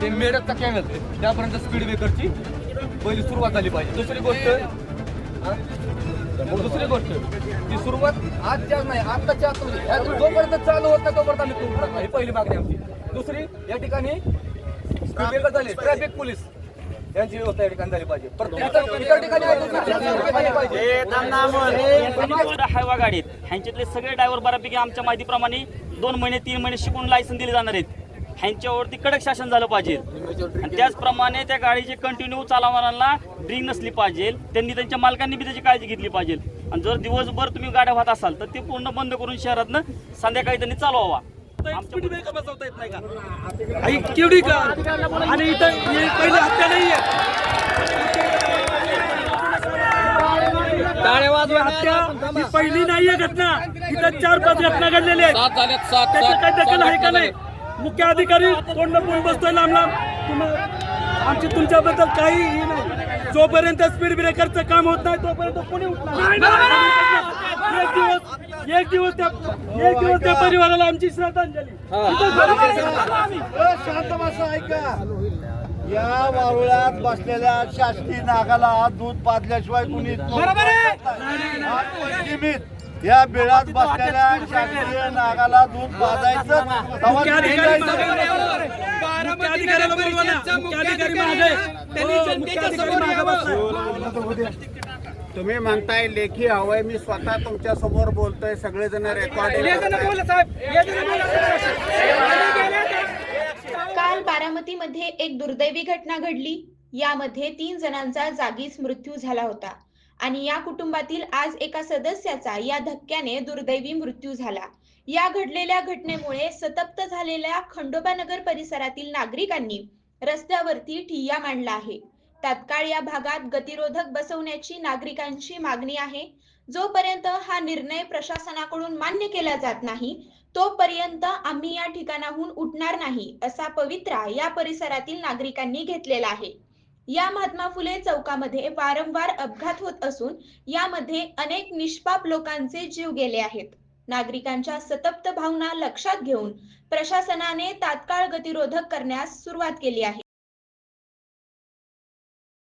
ते मेडकचा कॅमेल त्यापर्यंत स्पीड ब्रेकरची पहिली सुरुवात झाली पाहिजे दुसरी गोष्ट दुसरी गोष्ट ती सुरुवात आजच्या नाही आत्ताच्या आत जोपर्यंत चालू होत नाही तोपर्यंत आम्ही ही पहिली मागणी आमची. दुसरी या ठिकाणी स्पीड ब्रेकर ट्रॅफिक पोलीस यांची व्यवस्था या ठिकाणी झाली पाहिजे. प्रत्येक इतर- इतर ठिकाणी आहे. दुसऱ्या ठिकाणी झाली पाहिजे हायवा गाडीत? ह्यांच्यातले सगळे ड्रायव्हर बऱ्यापैकी आमच्या माहितीप्रमाणे दोन महिने तीन महिने शिकून लायसन दिले जाणार आहेत. ह्यांच्यावरती कडक शासन झालं पाहिजे. आणि त्याचप्रमाणे त्या गाडीचे कंटिन्यू चालवणाऱ्यांना ड्रिंक नसली पाहिजे. त्यांनी त्यांच्या मालकांनी बी त्याची काळजी घेतली पाहिजे. आणि जर दिवसभर तुम्ही गाड्या वाहत असाल तर ते पूर्ण बंद करून शहरातनं संध्याकाळी त्यांनी चालवावा. आमच्या बसवता येत नाही का? आई केवढी का? आणि इथं हे पहिली हत्या नाहीये हत्या ही पहिली नाहीये घटना. इथं चार पाच घटना घडलेल्या आहेत. त्याची काही दखल आहे का नाही? मुख्य अधिकारी कोण बोल बसतोय लांब लांब. तुम्हा- आमची तुमच्याबद्दल काही हे नाही. जोपर्यंत स्पीड ब्रेकरचं काम होत नाही तोपर्यंत कोणी उठणार नाही. एक दिवस एक दिवस त्या एक दिवस त्या परिवाराला आमची श्रद्धांजली. शांत बसा ऐका. या वारुळ्यात बसलेल्या शासकीय नागाला दूध पाजल्याशिवाय कुणी पंचमीत या बिळात बसलेल्या शासकीय नागाला दूध पाजायचं मागे तुम्ही म्हणताय लेखी हवंय मी स्वतः तुमच्यासमोर बोलतोय सगळेजण रेकॉर्डिंग काल बारामतीमध्ये एक दुर्दैवी घटना घडली. यामध्ये तीन जणांचा जागीच मृत्यू झाला होता. आणि या कुटुंबातील आज एका सदस्याचा या धक्क्याने दुर्दैवी मृत्यू झाला. या घडलेल्या घटनेमुळे सतप्त झालेल्या खंडोबानगर परिसरातील नागरिकांनी रस्त्यावरती ठिय्या मांडला आहे. तात्काळ या भागात गतिरोधक बसवण्याची नागरिकांची मागणी आहे. जोपर्यंत हा निर्णय प्रशासनाकडून मान्य केला जात नाही तोपर्यंत आम्ही या ठिकाणाहून उठणार नाही असा पवित्रा या परिसरातील नागरिकांनी घेतलेला आहे. या महात्मा फुले चौकामध्ये वारंवार अपघात होत असून यामध्ये अनेक निष्पाप लोकांचे जीव गेले आहेत. नागरिकांच्या सतप्त भावना लक्षात घेऊन प्रशासनाने तात्काळ गतिरोधक करण्यास सुरुवात केली आहे.